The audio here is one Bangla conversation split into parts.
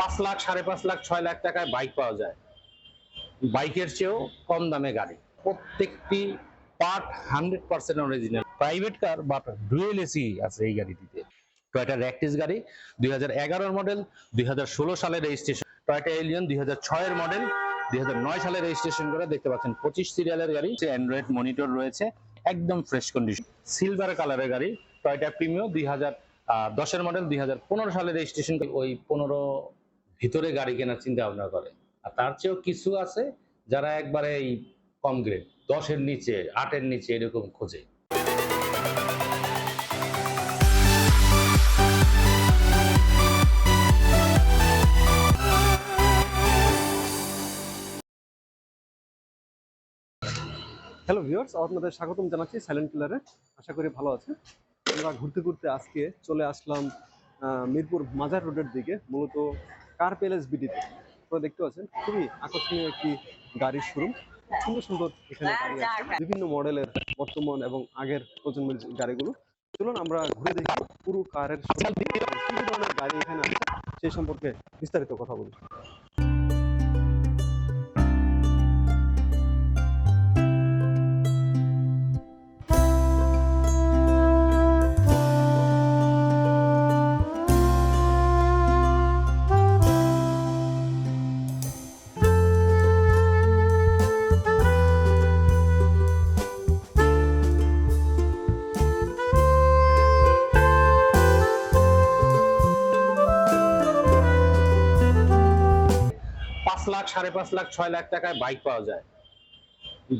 পাঁচ লাখ, সাড়ে পাঁচ লাখ, ছয় লাখ টাকায় বাইক পাওয়া যায়। বাইকের চেয়েও কম দামে গাড়ি। প্রত্যেকটি part hundred percent original private car but dual AC আছে এই গাড়িটিতে। টয়টা র্যাকটিস গাড়ি, দুই মডেল দুই হাজার ষোলো সালের রেজিস্ট্রেশন টয়টা এলিয়ন দুই হাজার ছয়ের মডেল দুই হাজার নয় সালে রেজিস্ট্রেশন করে দেখতে পাচ্ছেন পঁচিশ সিরিয়ালের গাড়ি। অ্যান্ড্রয়েড মনিটর রয়েছে, একদম ফ্রেশ কন্ডিশন সিলভার কালারের গাড়ি টয়টা প্রিমিও দুই হাজার দশের মডেল দুই হাজার পনেরো সালে রেজিস্ট্রেশন ওই পনেরো ভিতরে গাড়ি কেনার চিন্তা ভাবনা করে। আর তার চেয়েও কিছু আছে যারা একবারে এই কম গ্রেড দশের নিচে, আটের নিচে এরকম খোঁজে। হ্যালো ভিউয়ার্স আপনাদের স্বাগতম জানাচ্ছি সাইলেন্ট কিলারে আশা করি ভালো আছে আমরা ঘুরতে ঘুরতে আজকে চলে আসলাম মিরপুর মাজার রোডের দিকে। মূলত কার এস বিডিতে আপনারা দেখতে পাচ্ছেন খুবই আকর্ষণীয় একটি গাড়ির শোরুম। সুন্দর সুন্দর এখানে গাড়ি আছে। বিভিন্ন মডেলের বর্তমান এবং আগের প্রজন্মের গাড়িগুলো। চলুন আমরা ঘুরে দেখি পুরো কারের কি ধরনের গাড়ি এখানে আছে সেই সম্পর্কে বিস্তারিত কথা বলি। লাখ, সাড়ে পাঁচ লাখ, ছয় লাখ টাকায় বাইক পাওয়া যায়।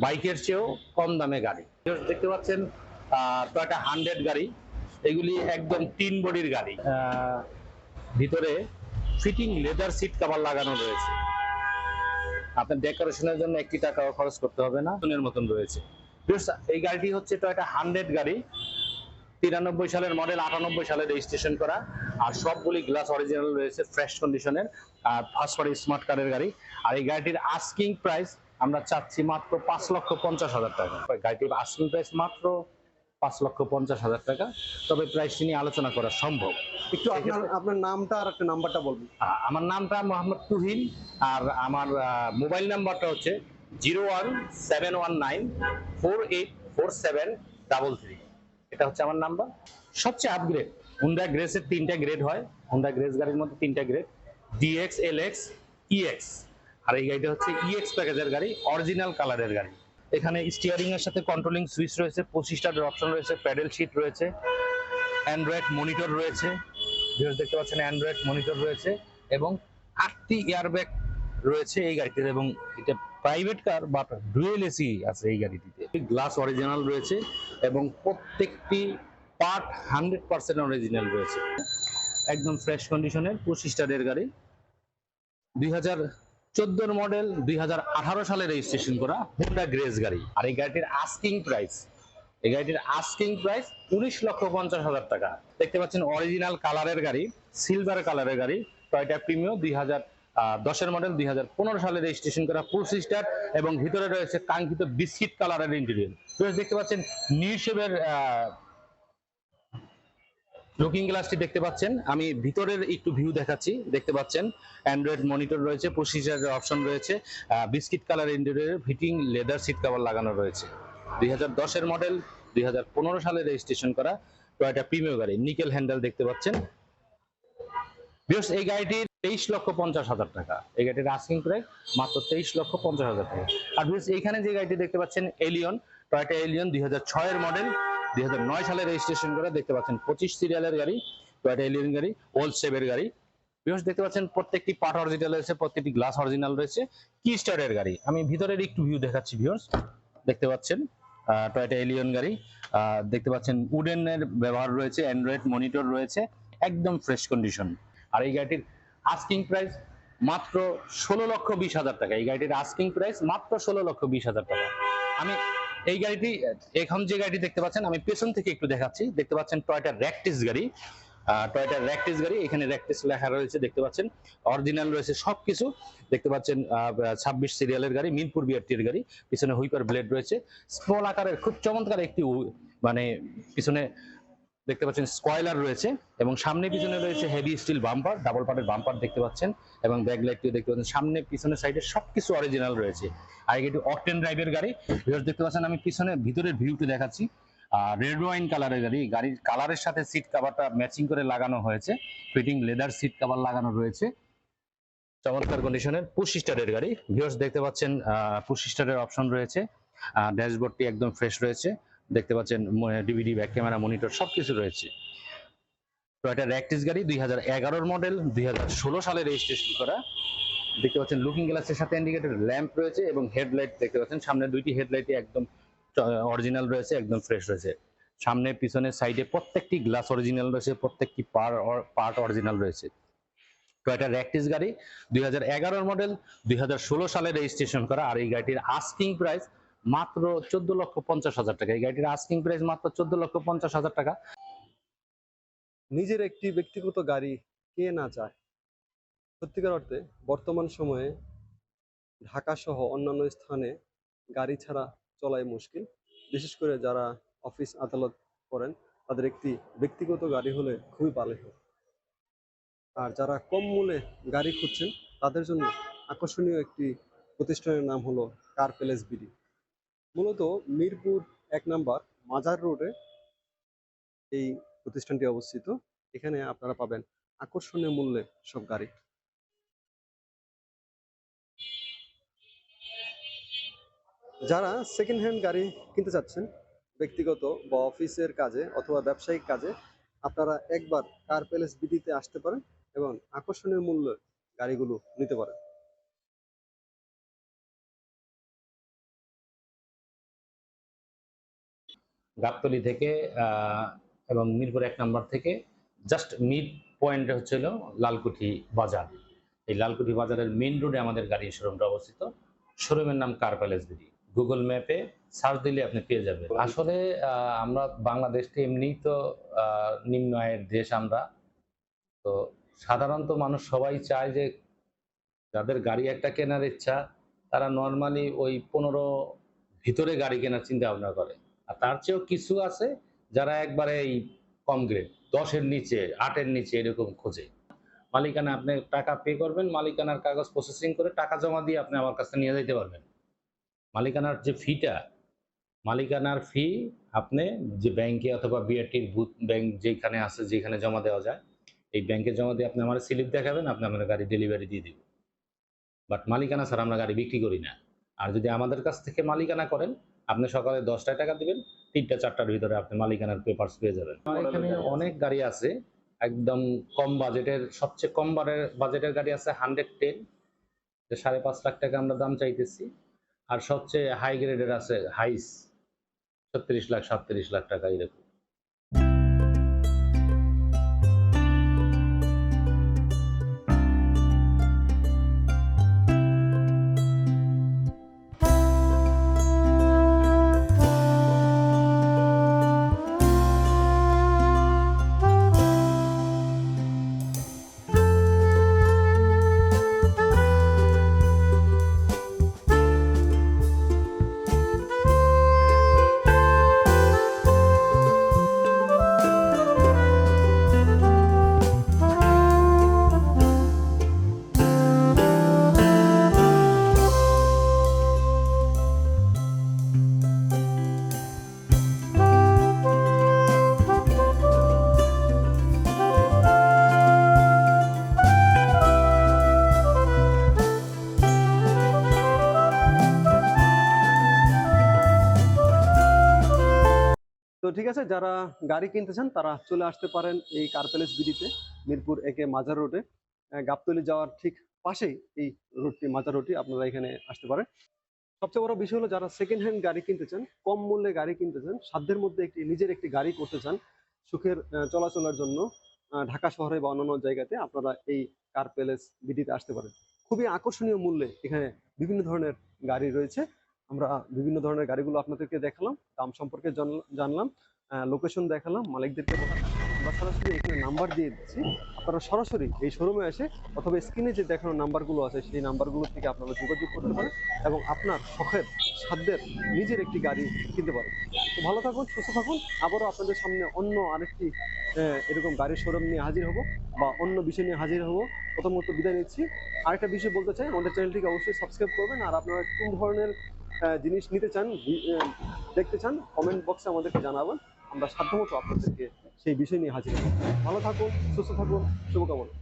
বাইকের চেয়েও কম দামে গাড়ি। দেখতে পাচ্ছেন টয়টা হান্ড্রেড গাড়ি। এগুলি একদম তিন বডির গাড়ি। ভিতরে ফিটিং লেদার সিট কভার লাগানো রয়েছে। আপনার ডেকোরেশনের জন্য একটি টাকাও খরচ করতে হবে না। মতন রয়েছে। এই গাড়িটি হচ্ছে টয়টা হান্ড্রেড গাড়ি। তিরানব্বই সালের মডেল আটানব্বই সালে রেজিস্ট্রেশন করা। আর সবগুলি গ্লাস অরিজিনাল রয়েছে ফ্রেশ কন্ডিশনের আর ফার্স্ট পার্টি স্মার্ট কারের গাড়ি। আর এই গাড়িটির আস্কিং প্রাইস আমরা চাচ্ছি মাত্র পাঁচ লক্ষ পঞ্চাশ হাজার টাকা। গাড়িটির আস্কিং প্রাইস মাত্র পাঁচ লক্ষ পঞ্চাশ হাজার টাকা। তবে প্রাইসটি নিয়ে আলোচনা করা সম্ভব। একটু আপনার আপনার নামটা আর একটা নাম্বারটা বলবেন। আমার নামটা মোহাম্মদ তুহিন। আর আমার মোবাইল নাম্বারটা হচ্ছে zero one seven one nine four eight four seven double three. এটা হচ্ছে আমার নাম্বার সবচেয়ে আপগ্রেড হুন্ডা গ্রেসের তিনটা গ্রেড হয়। হুন্ডা গ্রেস গাড়ির মধ্যে তিনটা grade DX L X EX আর এই গাড়িটা হচ্ছে ইএক্স প্যাকেজের গাড়ি অরিজিনাল কালারের গাড়ি। এখানে স্টিয়ারিং এর সাথে কন্ট্রোলিং সুইচ রয়েছে পঁচিশটার অপশন রয়েছে প্যাডেল শিট রয়েছে অ্যান্ড্রয়েড মনিটর রয়েছে দেখতে পাচ্ছেন অ্যান্ড্রয়েড মনিটর রয়েছে, এবং আটটি এয়ারব্যাগ রয়েছে এই গাড়িটিতে এবং এটা প্রাইভেট কার বা ডুয়েল এসি আছে এই গাড়িটিতে। গ্লাস অরিজিনাল রয়েছে এবং প্রত্যেকটি পার্ট হান্ড্রেড পার্সেন্ট অরিজিনাল রয়েছে। একদম ফ্রেশ কন্ডিশনের পঁচিশ স্টারের গাড়ি। দুই হাজার চোদ্দোর মডেল, দুই হাজার আঠারো সালে রেজিস্ট্রেশন করা হোন্ডা গ্রেস গাড়ি। আর এই গাড়িটির আস্কিং প্রাইস এই গাড়িটির আস্কিং প্রাইস উনিশ লক্ষ পঞ্চাশ হাজার টাকা। দেখতে পাচ্ছেন অরিজিনাল কালারের গাড়ি সিলভার কালারের গাড়ি, টয়টা প্রিমিও দুই হাজার দশের মডেল দুই হাজার পনেরো সালে রেজিস্ট্রেশন করা ফুল সিস্টার এবং ভিতরে রয়েছে কাঙ্ক্ষিত বিস্কিট কালারের ইন্টেরিয়র দেখতে পাচ্ছেন নিউ শেপের লুকিং গ্লাসটি দেখতে পাচ্ছেন। আমি ভিতরের একটু ভিউ দেখাচ্ছি, দেখতে পাচ্ছেন। অ্যান্ড্রয়েড মনিটর রয়েছে পঁচিশের অপশন রয়েছে। Biscuit colour interior fitting leather seat cover লাগানো রয়েছে। দুই হাজার দশের মডেল দুই হাজার পনেরো সালে রেজিস্ট্রেশন করা টয়টা প্রিমিয় গাড়ি নিকেল হ্যান্ডেল দেখতে পাচ্ছেন। বিকজ এই গাড়িটির তেইশ লক্ষ পঞ্চাশ হাজার টাকা। এই গাড়িটির আস্কিং প্রাইস মাত্র তেইশ লক্ষ পঞ্চাশ হাজার টাকা। আর বিকজ এইখানে যে গাড়িটি দেখতে পাচ্ছেন এলিয়ন টয়টা এলিয়ন দুই ছয়ের মডেল দুই হাজার নয় সালে রেজিস্ট্রেশন করে দেখতে পাচ্ছেন পঁচিশ সিরিয়ালের গাড়ি টয়টা এলিয়ন গাড়ি ওল্ড সেভের গাড়ি। বিকজ দেখতে পাচ্ছেন প্রত্যেকটি পার্ট অরিজিনাল রয়েছে, প্রত্যেকটি গ্লাস অরিজিনাল রয়েছে। কি স্টারের গাড়ি, আমি ভিতরের একটু ভিউ দেখাচ্ছি ভিউয়ার্স দেখতে পাচ্ছেন টয়টা এলিয়ন গাড়ি দেখতে পাচ্ছেন উডেনের ব্যবহার রয়েছে অ্যান্ড্রয়েড মনিটর রয়েছে, একদম ফ্রেশ কন্ডিশন আর এই গাড়িটির আস্কিং প্রাইস মাত্র ষোলো লক্ষ বিশ হাজার টাকা। এই গাড়িটির আস্কিং প্রাইস মাত্র ষোলো লক্ষ বিশ হাজার টাকা। আমি এই গাড়িটি, এখন যে গাড়িটি দেখতে পাচ্ছেন, আমি পেছন থেকে একটু দেখাচ্ছি। দেখতে পাচ্ছেন টয়টা র্যাকটিস গাড়ি। টয়টা র্যাকটিস গাড়ি, এখানে র্যাকটিস লেখা রয়েছে, দেখতে পাচ্ছেন। অরিজিনাল রয়েছে সবকিছু। দেখতে পাচ্ছেন ছাব্বিশ সিরিয়ালের গাড়ি, মিরপুর বিআরটির গাড়ি। পিছনে হুইপার ব্লেড রয়েছে। স্মল আকারের, খুব চমৎকার একটি মানে পিছনে দেখতে পাচ্ছেন স্কয়লার রয়েছে এবং সামনে পিছনে রয়েছে হেভি স্টিল বাম্পার ডাবল পার্টের বাম্পার দেখতে পাচ্ছেন এবং ব্যাকলাইটটিও দেখতে পাচ্ছেন। সামনে পিছনে সাইডে সবকিছু অরিজিনাল রয়েছে। আর এটি অকটেন ড্রাইভের গাড়ি। দেখতে পাচ্ছেন আমি পিছনে ভিতরের ভিউটি দেখাচ্ছি। আর রেড ওয়াইন কালারের গাড়ি। গাড়ির কালারের সাথে সিট কাভারটা ম্যাচিং করে লাগানো হয়েছে। ফিটিং লেদার সিট কাভার লাগানো রয়েছে। চমৎকার কন্ডিশনের পুশ স্টারের গাড়ি। ভিউয়ার্স দেখতে পাচ্ছেন পুশ স্টারের অপশন রয়েছে। ড্যাশবোর্ডটি একদম ফ্রেশ রয়েছে। দেখতে পাচ্ছেন ডিভিডি ব্যাক ক্যামেরা মনিটর সবকিছু রয়েছে। টয়টা র্যাকটিস গাড়ি, দুই হাজার মডেল দুই হাজার ষোলো সালে রেজিস্ট্রেশন করা। দেখতে পাচ্ছেন লুকিং গ্লাসের সাথে ইন্ডিকেটর ল্যাম্প রয়েছে এবং হেডলাইট দেখতে পাচ্ছেন। সামনে দুইটি হেডলাইটই একদম অরিজিনাল রয়েছে, একদম ফ্রেশ রয়েছে। সামনে, পিছনে সাইডে প্রত্যেকটি গ্লাস অরিজিনাল রয়েছে, প্রত্যেকটি পার পার্ট অরিজিনাল রয়েছে। টয়টা র্যাকটিস গাড়ি, দুই মডেল দুই হাজার ষোলো সালে রেজিস্ট্রেশন করা। আর এই গাড়িটির আস্কিং প্রাইস মাত্র চোদ্দ লক্ষ পঞ্চাশ হাজার টাকা। এই গাড়িটির আস্কিং প্রাইস মাত্র চোদ্দ লক্ষ পঞ্চাশ হাজার টাকা। নিজের একটি ব্যক্তিগত গাড়ি কে না চায়? সত্যিকার অর্থে বর্তমান সময়ে ঢাকা সহ অন্যান্য স্থানে গাড়ি ছাড়া চলাই মুশকিল। বিশেষ করে যারা অফিস আদালত করেন, তাদের একটি ব্যক্তিগত গাড়ি হলে খুবই ভালো হয়। আর যারা কম মূল্যে গাড়ি খুঁজছেন, তাদের জন্য আকর্ষণীয় একটি প্রতিষ্ঠানের নাম হলো কার প্যালেস বিডি মূলত মিরপুর এক নাম্বার মাজার রোডে এই প্রতিষ্ঠানটি অবস্থিত। এখানে আপনারা পাবেন আকর্ষণীয় মূল্যে সব গাড়ি। যারা সেকেন্ড হ্যান্ড গাড়ি কিনতে চাচ্ছেন, ব্যক্তিগত বা অফিসের কাজে অথবা ব্যবসায়িক কাজে, আপনারা একবার কার প্যালেস বিডিতে আসতে পারেন এবং আকর্ষণীয় মূল্যে গাড়িগুলো নিতে পারেন। গাবতলি থেকে এবং মিরপুর এক নম্বর থেকে জাস্ট মিড পয়েন্ট হচ্ছিল লালকুঠি বাজার। এই লালকুঠি বাজারের মেইন রোডে আমাদের গাড়ির শোরুমটা অবস্থিত। শোরুমের নাম কার প্যালেস বিডি। গুগল ম্যাপে সার্চ দিলে আপনি পেয়ে যাবেন। আসলে আমরা বাংলাদেশটা এমনিই তো নিম্ন আয়ের দেশ আমরা। তো সাধারণত মানুষ সবাই চায় যে যাদের গাড়ি একটা কেনার ইচ্ছা তারা নর্মালি ওই পনেরো ভিতরে গাড়ি কেনার চিন্তা ভাবনা করে। আর তার চেয়েও কিছু আছে যারা একবারে এই কম গ্রেড দশের নিচে, আটের নিচে এরকম খোঁজে। মালিকানা আপনি টাকা পে করবেন, মালিকানার কাগজ প্রসেসিং করে টাকা জমা দিয়ে আপনি আমার কাছে নিয়ে যেতে পারবেন। মালিকানার যে ফিটা মালিকানার ফি আপনি যে ব্যাংকে অথবা বিআরটির বুথ ব্যাংক যেখানে আছে, যেখানে জমা দেওয়া যায়, এই ব্যাংকে জমা দিয়ে আপনি আমার স্লিপ দেখাবেন, আপনি আমার গাড়ি ডেলিভারি দিয়ে দেবেন। বাট মালিকানা স্যার আমরা গাড়ি বিক্রি করি না। আর যদি আমাদের কাছ থেকে মালিকানা করেন আপনি সকালে দশটায় টাকা দিবেন তিনটা চারটার ভিতরে আপনি মালিকানার পেপার পেয়ে যাবেন। এখানে অনেক গাড়ি আছে একদম কম বাজেটের সবচেয়ে কম বারের বাজেটের গাড়ি আছে হান্ড্রেড টেন সাড়ে পাঁচ লাখ টাকা আমরা দাম চাইতেছি। আর সবচেয়ে হাই গ্রেডের আছে হাইস ছত্রিশ লাখ সাতত্রিশ লাখ টাকা এরকম। ঠিক আছে, যারা গাড়ি কিনতে চান তারা চলে আসতে পারেন এই কার প্যালেস বিডিতে, মিরপুর একে মাজার রোডে গাবতলী যাওয়ার ঠিক পাশেই এই রোডটি মাজার রোডটি আপনারা এখানে আসতে পারেন। সবচেয়ে বড় বিষয় হলো, যারা সেকেন্ড হ্যান্ড গাড়ি কিনতে চান, কম মূল্যে গাড়ি কিনতে চান, সাধ্যের মধ্যে একটি, নিজের একটি গাড়ি করতে চান, সুখের চলাচলের জন্য ঢাকা শহরে বা অন্যান্য জায়গাতে আপনারা এই কার প্যালেস বিডিতে আসতে পারেন। খুবই আকর্ষণীয় মূল্যে এখানে বিভিন্ন ধরনের গাড়ি রয়েছে। আমরা বিভিন্ন ধরনের গাড়িগুলো আপনাদেরকে দেখালাম, দাম সম্পর্কে জানল- জানলাম লোকেশন দেখালাম, মালিকদেরকে আমরা সরাসরি এখানে নাম্বার দিয়ে দিচ্ছি। আপনারা সরাসরি এই শোরুমে এসে অথবা স্ক্রিনে যে দেখানো নাম্বারগুলো আছে, সেই নাম্বারগুলো থেকে আপনারা যোগাযোগ করতে পারেন এবং আপনার শখের সাধ্যের নিজের একটি গাড়ি কিনতে পারেন। তো ভালো থাকুন, সুস্থ থাকুন। আবারও আপনাদের সামনে অন্য আরেকটি এরকম গাড়ির শোরুম নিয়ে হাজির হব বা অন্য বিষয় নিয়ে হাজির হব। প্রথমত বিদায় নিচ্ছি। আরেকটা বিষয় বলতে চাই, আমাদের চ্যানেলটিকে অবশ্যই সাবস্ক্রাইব করবেন আর আপনারা কোন ধরনের জিনিস নিতে চান দেখতে চান কমেন্ট বক্সে আমাদেরকে জানাবেন। আমরা সাধ্যমতো আপনাদেরকে সেই বিষয় নিয়ে হাজির ভালো থাকুন, সুস্থ থাকুন, শুভকামনা।